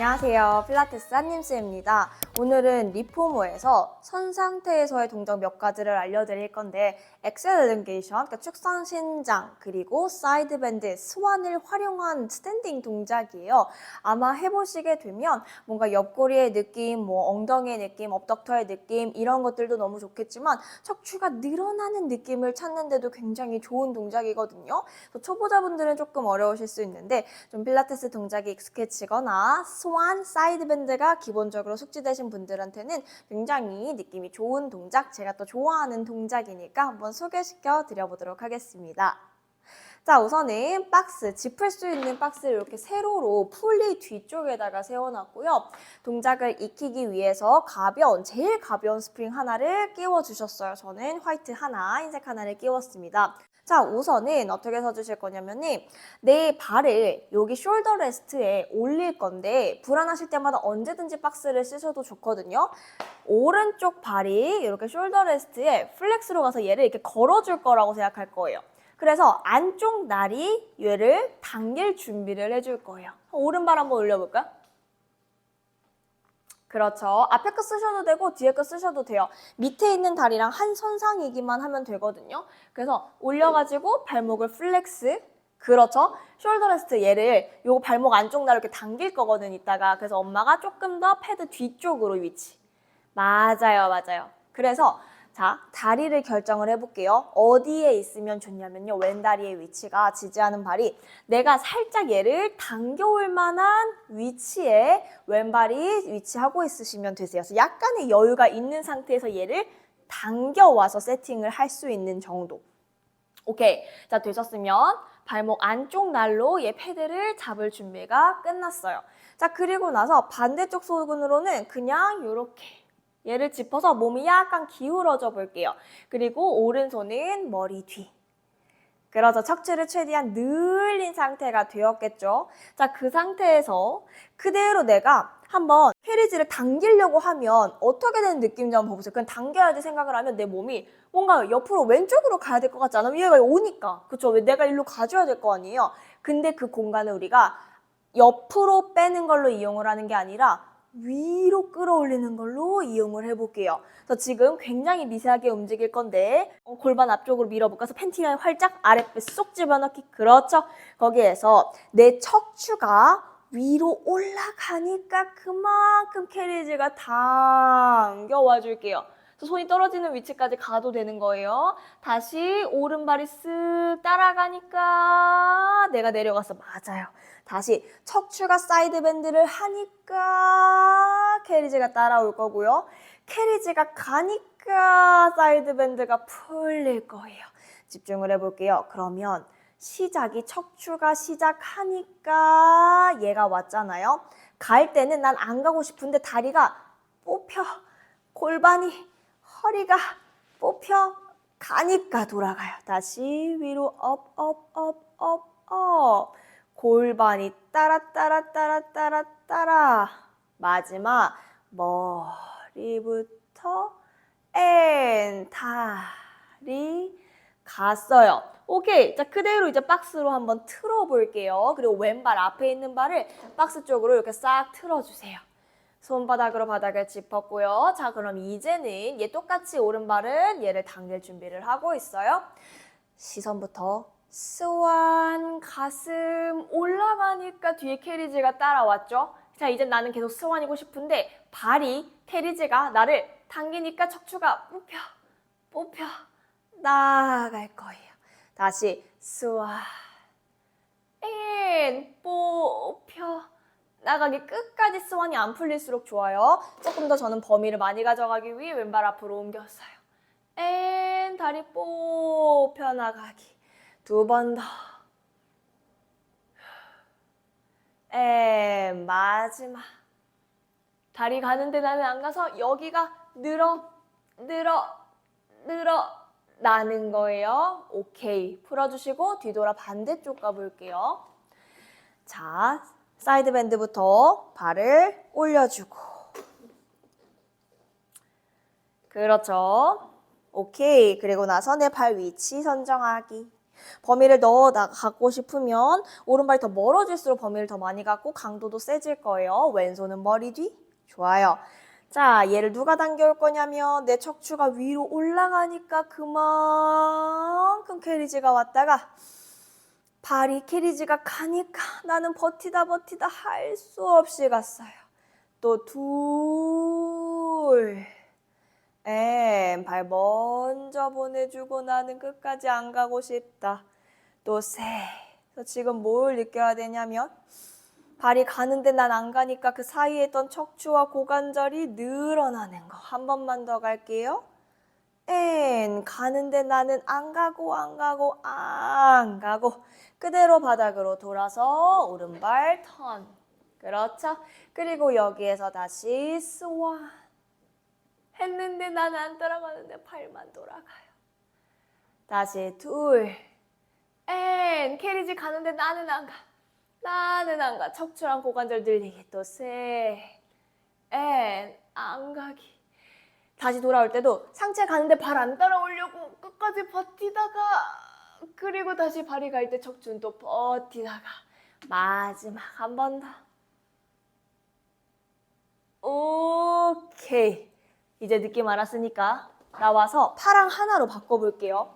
안녕하세요. 필라테스 한님스입니다. 오늘은 리포모에서 선 상태에서의 동작 몇 가지를 알려드릴 건데 엑셀레전게이션, 그러니까 축선 신장, 그리고 사이드 밴드, 스완을 활용한 스탠딩 동작이에요. 아마 해보시게 되면 뭔가 옆구리의 느낌, 뭐 엉덩이의 느낌, 업덕터의 느낌 이런 것들도 너무 좋겠지만 척추가 늘어나는 느낌을 찾는데도 굉장히 좋은 동작이거든요. 초보자분들은 조금 어려우실 수 있는데 좀 필라테스 동작이 익숙해지거나 스완, 사이드 밴드가 기본적으로 숙지되신 분들한테는 굉장히 느낌이 좋은 동작, 제가 또 좋아하는 동작이니까 한번 소개시켜 드려보도록 하겠습니다. 자, 우선은 박스, 짚을 수 있는 박스를 이렇게 세로로 풀리 뒤쪽에다가 세워놨고요. 동작을 익히기 위해서 가벼운, 제일 가벼운 스프링 하나를 끼워 주셨어요. 저는 화이트 하나, 흰색 하나를 끼웠습니다. 자, 우선은 어떻게 서주실 거냐면은 내 발을 여기 숄더 레스트에 올릴 건데 불안하실 때마다 언제든지 박스를 쓰셔도 좋거든요. 오른쪽 발이 이렇게 숄더 레스트에 플렉스로 가서 얘를 이렇게 걸어줄 거라고 생각할 거예요. 그래서 안쪽 날이 얘를 당길 준비를 해줄 거예요. 오른발 한번 올려볼까요? 그렇죠. 앞에 거 쓰셔도 되고 뒤에 거 쓰셔도 돼요. 밑에 있는 다리랑 한 선상이기만 하면 되거든요. 그래서 올려가지고 발목을 플렉스. 그렇죠. 숄더 레스트 얘를 요 발목 안쪽 날 이렇게 당길 거거든 이따가. 그래서 엄마가 조금 더 패드 뒤쪽으로 위치. 맞아요, 맞아요. 그래서 자, 다리를 결정을 해볼게요. 어디에 있으면 좋냐면요. 왼다리의 위치가 지지하는 발이 내가 살짝 얘를 당겨올 만한 위치에 왼발이 위치하고 있으시면 되세요. 그래서 약간의 여유가 있는 상태에서 얘를 당겨와서 세팅을 할 수 있는 정도. 오케이. 자, 되셨으면 발목 안쪽 날로 얘 패드를 잡을 준비가 끝났어요. 자, 그리고 나서 반대쪽 손으로는 그냥 이렇게 얘를 짚어서 몸이 약간 기울어져 볼게요. 그리고 오른손은 머리 뒤. 그래서 척추를 최대한 늘린 상태가 되었겠죠. 자, 그 상태에서 그대로 내가 한번 캐리지를 당기려고 하면 어떻게 되는 느낌인지 한번 봐보세요. 그냥 당겨야지 생각을 하면 내 몸이 뭔가 옆으로 왼쪽으로 가야 될 것 같지 않아요? 얘가 오니까. 그쵸? 왜 내가 일로 가줘야 될 거 아니에요? 근데 그 공간을 우리가 옆으로 빼는 걸로 이용을 하는 게 아니라 위로 끌어올리는 걸로 이용을 해볼게요. 그래서 지금 굉장히 미세하게 움직일 건데 어, 골반 앞쪽으로 밀어볼까? 서 팬티를 활짝 아랫배 쏙 집어넣기. 그렇죠. 거기에서 내 척추가 위로 올라가니까 그만큼 캐리지가 당겨와 줄게요. 손이 떨어지는 위치까지 가도 되는 거예요. 다시 오른발이 쓱 따라가니까 내가 내려가서 맞아요. 다시 척추가 사이드 밴드를 하니까 캐리지가 따라올 거고요. 캐리지가 가니까 사이드 밴드가 풀릴 거예요. 집중을 해볼게요. 그러면 시작이 척추가 시작하니까 얘가 왔잖아요. 갈 때는 난 안 가고 싶은데 다리가 뽑혀. 골반이 허리가 뽑혀 가니까 돌아가요. 다시 위로 업, 업, 업, 업, 업. 골반이 따라, 따라, 따라, 따라, 따라. 마지막 머리부터 앤 다리 갔어요. 오케이. 자, 그대로 이제 박스로 한번 틀어 볼게요. 그리고 왼발 앞에 있는 발을 박스 쪽으로 이렇게 싹 틀어 주세요. 손바닥으로 바닥을 짚었고요. 자, 그럼 이제는 얘 똑같이 오른발은 얘를 당길 준비를 하고 있어요. 시선부터 스완, 가슴 올라가니까 뒤에 캐리지가 따라왔죠. 자, 이제 나는 계속 스완이고 싶은데 발이 캐리지가 나를 당기니까 척추가 뽑혀, 뽑혀 나갈 거예요. 다시 스완, 앤 뽑혀 나가기 끝까지 스완이 안 풀릴수록 좋아요. 조금 더 저는 범위를 많이 가져가기 위해 왼발 앞으로 옮겼어요. 앤 다리 뽑혀 나가기. 두 번 더. 앤 마지막. 다리 가는데 나는 안 가서 여기가 늘어, 늘어, 늘어 나는 거예요. 오케이. 풀어주시고 뒤돌아 반대쪽 가볼게요. 자, 사이드 밴드부터 발을 올려주고. 그렇죠. 오케이. 그리고 나서 내 발 위치 선정하기. 범위를 넣어 나가고 싶으면 오른발이 더 멀어질수록 범위를 더 많이 갖고 강도도 세질 거예요. 왼손은 머리 뒤. 좋아요. 자, 얘를 누가 당겨올 거냐면 내 척추가 위로 올라가니까 그만큼 캐리지가 왔다가 발이 캐리지가 가니까 나는 버티다 버티다 할 수 없이 갔어요. 또 둘. 엠, 발 먼저 보내주고 나는 끝까지 안 가고 싶다. 또 세. 그래서 지금 뭘 느껴야 되냐면 발이 가는데 난 안 가니까 그 사이에 있던 척추와 고관절이 늘어나는 거. 한 번만 더 갈게요. 엔 가는데 나는 안 가고 안 가고 안 가고 그대로 바닥으로 돌아서 오른발 턴. 그렇죠? 그리고 여기에서 다시 스완. 했는데 나는 안 따라가는데 발만 돌아가요. 다시 둘. 엔 캐리지 가는데 나는 안 가. 나는 안 가. 척추랑 고관절 늘리기 또 세. 엔안 가기. 다시 돌아올 때도 상체 가는데 발 안 따라오려고 끝까지 버티다가 그리고 다시 발이 갈 때 척추는 또 버티다가 마지막 한 번 더. 오케이. 이제 느낌 알았으니까 나와서 파랑 하나로 바꿔볼게요.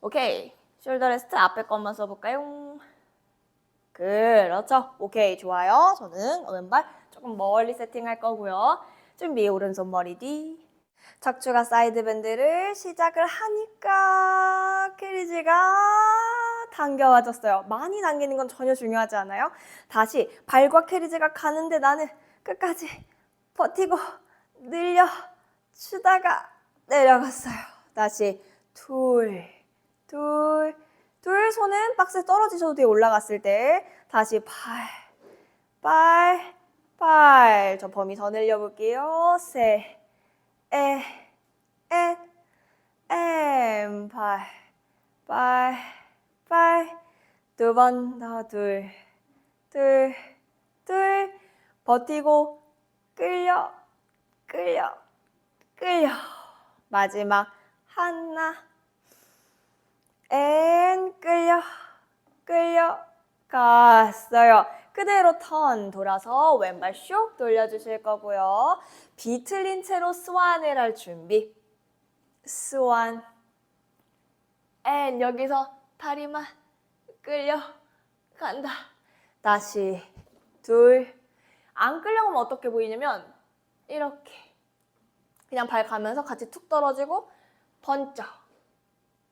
오케이. 숄더 레스트 앞에 것만 써볼까요? 그렇죠. 오케이. 좋아요. 저는 왼발 조금 멀리 세팅할 거고요. 준비. 오른손 머리 뒤. 척추가 사이드 밴드를 시작을 하니까 캐리지가 당겨와졌어요. 많이 당기는 건 전혀 중요하지 않아요. 다시 발과 캐리지가 가는데 나는 끝까지 버티고 늘려 추다가 내려갔어요. 다시 둘, 둘, 둘 손은 박스에 떨어지셔도 돼요. 올라갔을 때 다시 팔, 팔, 팔. 저 범위 더 늘려볼게요. 세, 에, 에, 엠, 팔, 팔, 팔. 두 번 더 둘, 둘, 둘. 버티고 끌려, 끌려, 끌려. 마지막 하나. 앤 끌려, 끌려 갔어요. 그대로 턴 돌아서 왼발 슉 돌려주실 거고요. 비틀린 채로 스완을 할 준비. 스완. 앤 여기서 다리만 끌려 간다. 다시 둘. 안 끌려가면 어떻게 보이냐면 이렇게 그냥 발 가면서 같이 툭 떨어지고 번쩍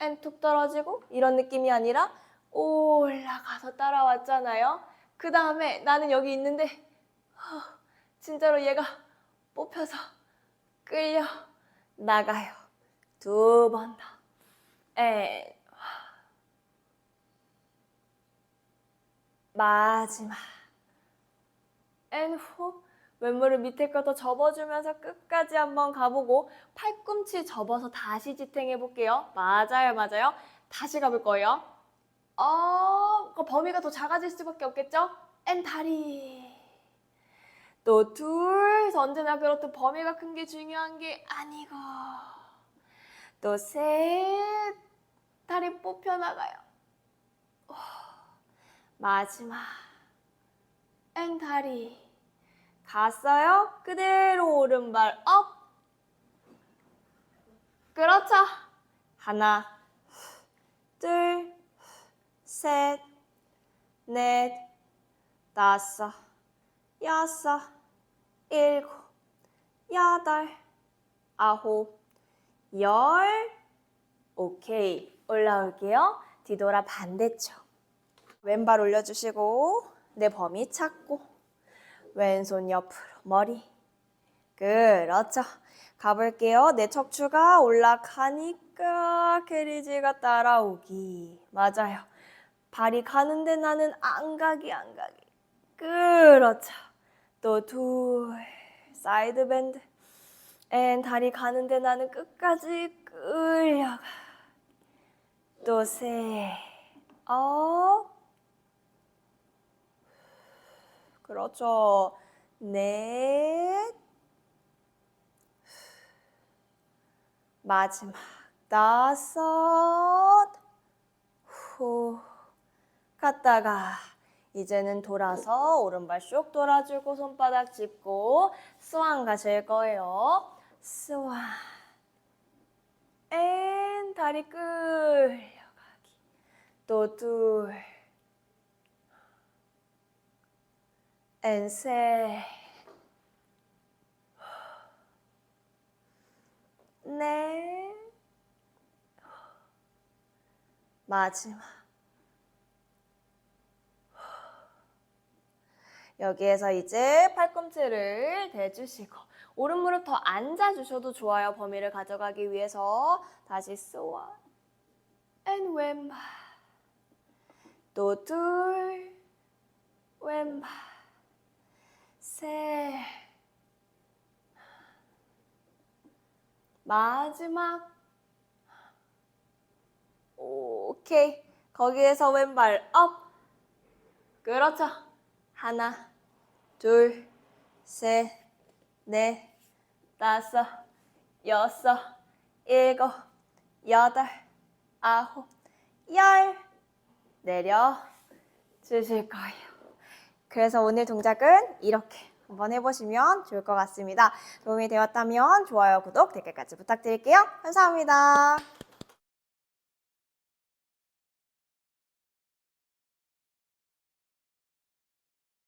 앤툭 떨어지고 이런 느낌이 아니라 올라가서 따라왔잖아요. 그 다음에 나는 여기 있는데 허, 진짜로 얘가 뽑혀서 끌려 나가요. 두 번 더. 앤 마지막. 앤 후. 왼무릎 밑에 거 더 접어주면서 끝까지 한번 가보고 팔꿈치 접어서 다시 지탱해 볼게요. 맞아요, 맞아요. 다시 가볼 거예요. 어, 그 범위가 더 작아질 수밖에 없겠죠? 앤 다리. 또 둘, 언제나 그렇듯 범위가 큰 게 중요한 게 아니고. 또 셋, 다리 뽑혀 나가요. 마지막. 앤 다리. 갔어요? 그대로 오른발 업. 그렇죠. 하나, 둘, 셋, 넷, 다섯, 여섯, 일곱, 여덟, 아홉, 열. 오케이. 올라올게요. 뒤돌아 반대쪽. 왼발 올려주시고 내 범위 찾고 왼손 옆으로 머리. 그렇죠. 가볼게요. 내 척추가 올라가니까 캐리지가 따라오기. 맞아요. 발이 가는데 나는 안 가기 안 가기. 그렇죠. 또 둘. 사이드 밴드. 앤 다리 가는데 나는 끝까지 끌려가. 또 세. 어. 그렇죠. 넷. 마지막. 다섯, 후. 갔다가 이제는 돌아서 오른발 쭉 돌아주고 손바닥 짚고 스완 가실 거예요. 스완. 앤 다리 끌려가기. 또 둘. 앤 셋. 넷. 마지막. 여기에서 이제 팔꿈치를 대주시고 오른 무릎 더 앉아주셔도 좋아요. 범위를 가져가기 위해서 다시 스완 앤 왼발 또 둘 왼발 셋 마지막. 오케이. 거기에서 왼발 업. 그렇죠. 하나 둘, 셋, 넷, 다섯, 여섯, 일곱, 여덟, 아홉, 열. 내려 주실 거예요. 그래서 오늘 동작은 이렇게 한번 해보시면 좋을 것 같습니다. 도움이 되었다면 좋아요, 구독, 댓글까지 부탁드릴게요. 감사합니다.